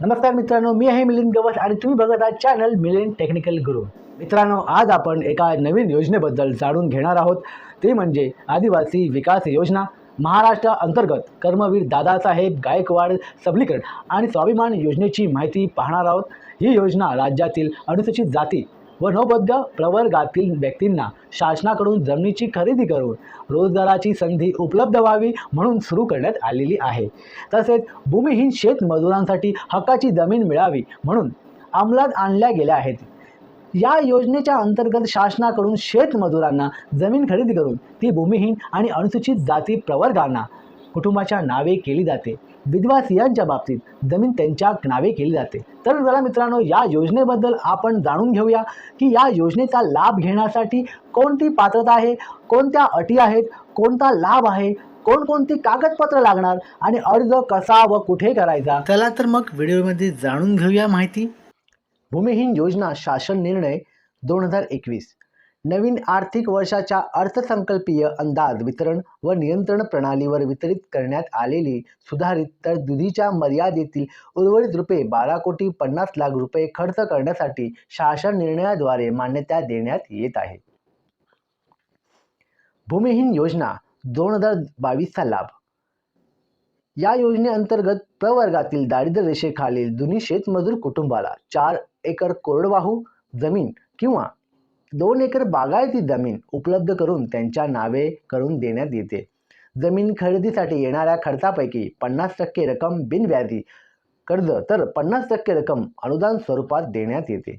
नमस्कार मित्रांनो मी आहे मिलिंद गवस आणि तुम्ही बघत आहात चॅनल मिलिंद टेक्निकल गुरु. मित्रांनो आज आपण एका नवीन योजनेबद्दल जाणून घेणार आहोत. ते म्हणजे आदिवासी विकास योजना महाराष्ट्र अंतर्गत कर्मवीर दादासाहेब गायकवाड सबलीकरण आणि स्वाभिमान योजनेची माहिती पाहणार आहोत. ही योजना राज्यातील अनुसूचित जाती वनोबद्ध प्रवर्गातील व्यक्तींना शासनाकडून जमिनीची खरेदी करून रोजगाराची संधी उपलब्ध व्हावी म्हणून सुरू करण्यात आलेली आहे. तसेच भूमिहीन शेतमजुरांसाठी हक्काची जमीन मिळावी म्हणून अंमलात आणल्या गेल्या आहेत. या योजनेच्या अंतर्गत शासनाकडून शेतमजुरांना जमीन खरेदी करून ती भूमिहीन आणि अनुसूचित जाती प्रवर्गांना कुटुंबाच्या नावे केली जाते. विधवा स्त्रियांच्या बाबतीत जमीन त्यांच्या नावे केली जाते. तर चला मित्रांनो या योजनेबद्दल आपण जाणून घेऊया की या योजनेचा लाभ घेण्यासाठी कोणती पात्रता आहे कोणत्या अटी आहेत कोणता लाभ आहे कोणकोणती कागदपत्र लागणार आणि अर्ज कसा व कुठे करायचा? चला तर मग व्हिडिओमध्ये जाणून घेऊया माहिती. भूमिहीन योजना शासन निर्णय दोन हजार एकवीस. नवीन आर्थिक वर्षाच्या अर्थसंकल्पीय अंदाज वितरण व नियंत्रण प्रणालीवर वितरित करण्यात आलेली सुधारित तर दुधीच्या मर्यादेतील उर्वरित रुपये बारा कोटी पन्नास लाख रुपये खर्च करण्यासाठी शासन निर्णयाद्वारे मान्यता देण्यात येत आहे. भूमिहीन योजना दोन हजार बावीसचा लाभ. या योजनेअंतर्गत प्रवर्गातील दारिद्र्य रेषेखालील जुनी शेतमजूर कुटुंबाला चार एकर कोरडवाहू जमीन किंवा दोन एकर बागायती जमीन उपलब्ध करून त्यांच्या नावे करून देण्यात येते. जमीन खरेदीसाठी येणाऱ्या खर्चापैकी पन्नास टक्के रक्कम बिनव्याजी कर्ज तर पन्नास टक्के रक्कम अनुदान स्वरूपात देण्यात येते.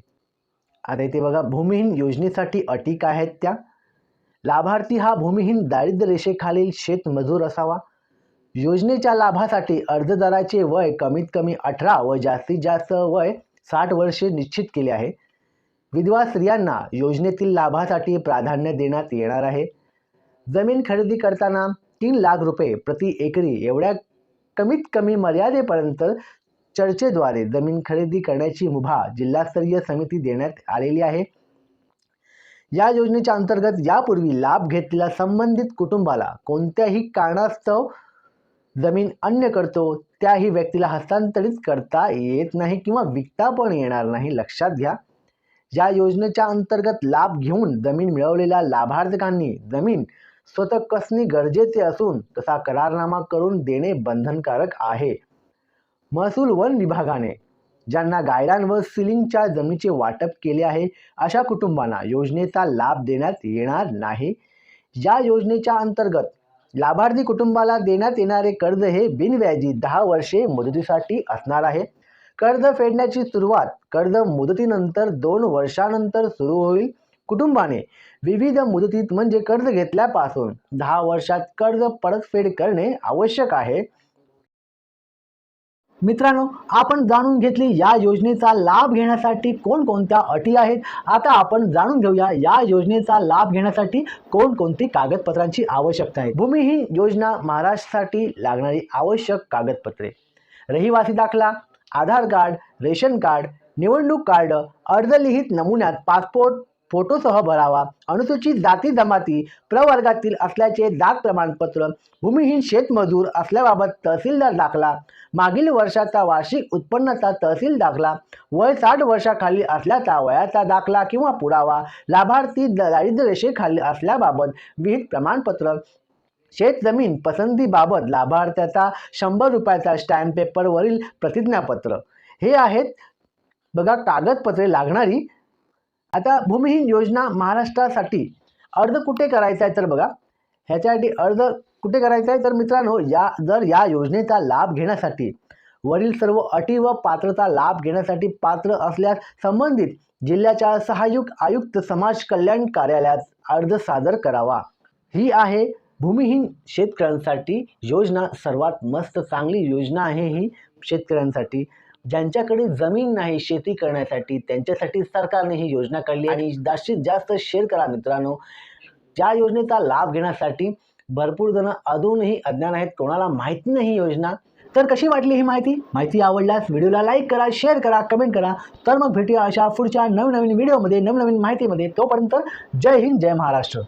आता इथे बघा भूमिहीन योजनेसाठी अटी काय आहेत त्या? लाभार्थी हा भूमिहीन दारिद्र्य रेषेखालील शेतमजूर असावा. योजनेच्या लाभासाठी अर्जदाराचे वय कमीत कमी अठरा व जास्तीत जास्त वय साठ वर्षे निश्चित केले आहे. विधवा स्त्रियांना योजनेतील लाभासाठी प्राधान्य देण्यात येणार आहे. जमीन खरेदी करताना तीन लाख रुपये प्रति एकरी एवढ्या कमीत कमी मर्यादेपर्यंत चर्चेद्वारे जमीन खरेदी करण्याची मुभा जिल्हास्तरीय समिती देण्यात आलेली आहे. या योजनेच्या अंतर्गत यापूर्वी लाभ घेतलेल्या संबंधित कुटुंबाला कोणत्याही कारणास्तव जमीन अन्य करतो त्याही व्यक्तीला हस्तांतरित करता येत नाही किंवा विकता पण येणार नाही लक्षात घ्या. या योजनेच्या अंतर्गत लाभ घेऊन जमीन मिळवलेल्या लाभार्थकांनी जमीन स्वतः कसणे गरजेचे असून तसा करारनामा करून देणे बंधनकारक आहे. महसूल वन विभागाने ज्यांना गायरान व सिलिंगच्या जमिनीचे वाटप केले आहे अशा कुटुंबांना योजनेचा लाभ देण्यात येणार नाही. या योजनेच्या अंतर्गत लाभार्थी कुटुंबाला देण्यात येणारे कर्ज हे बिनव्याजी दहा वर्षे मुदतीसाठी असणार आहे. कर्ज फेडण्याची सुरुवात कर्ज मुदतीनंतर दोन वर्षानंतर सुरू होईल. कुटुंबाने विविध मुदतीत म्हणजे कर्ज घेतल्यापासून दहा वर्षात कर्ज परतफेड करणे आवश्यक आहे. मित्रांनो आपण जाणून घेतली या योजनेचा लाभ घेण्यासाठी कोणकोणत्या अटी आहेत? आता आपण जाणून घेऊया या योजनेचा लाभ घेण्यासाठी कोणकोणती कागदपत्रांची आवश्यकता आहे. भूमी ही योजना महाराष्ट्रासाठी लागणारी आवश्यक कागदपत्रे. रहिवासी दाखला आधार कार्ड रेशन कार्ड निवडणूक कार्ड अर्धलिखित नमुन्यात पासपोर्ट फोटोसह भरावा. अनुसूचित जाती जमाती प्रवर्गातील असल्याचे जात प्रमाणपत्र भूमिहीन शेतमजूर असल्याबाबत तहसीलदार दाखला. मागील वर्षाचा वार्षिक उत्पन्नाचा तहसील दाखला. वय साठ वर्षाखाली असल्याचा वयाचा दाखला किंवा पुरावा. लाभार्थी दारिद्र्य रेषेखाली असल्याबाबत विहित प्रमाणपत्र. शेतजमीन पसंतीबाबत लाभार्थ्याचा शंभर रुपयाचा स्टॅम्प पेपरवरील प्रतिज्ञापत्र. हे आहेत बघा कागदपत्रे लागणारी. आता भूमिहीन योजना महाराष्ट्रासाठी अर्ज कुठे करायचा आहे तर बघा. ह्याच्यासाठी अर्ज कुठे करायचा आहे तर मित्रांनो या जर या योजनेचा लाभ घेण्यासाठी वरील सर्व अटी व पात्रता लाभ घेण्यासाठी पात्र असल्यास संबंधित जिल्ह्याच्या सहाय्यक आयुक्त समाज कल्याण कार्यालयात अर्ज सादर करावा. ही आहे भूमिहीन शेतकऱ्यांसाठी योजना सर्वात मस्त चांगली योजना आहे ही शेतकऱ्यांसाठी. ज्यांच्याकडे जमीन नाही शेती करण्यासाठी त्यांच्यासाठी सरकारने ही योजना काढली आणि जास्तीत जास्त शेअर करा मित्रांनो ज्या योजनेचा लाभ घेण्यासाठी भरपूर जण अजूनही अज्ञान आहेत कोणाला माहिती नाही ही योजना. तर कशी वाटली ही माहिती? माहिती आवडल्यास व्हिडिओला लाईक करा शेअर करा कमेंट करा. तर मग भेटूया अशा पुढच्या नवनवीन व्हिडिओमध्ये नवनवीन माहितीमध्ये. तोपर्यंत जय हिंद जय महाराष्ट्र.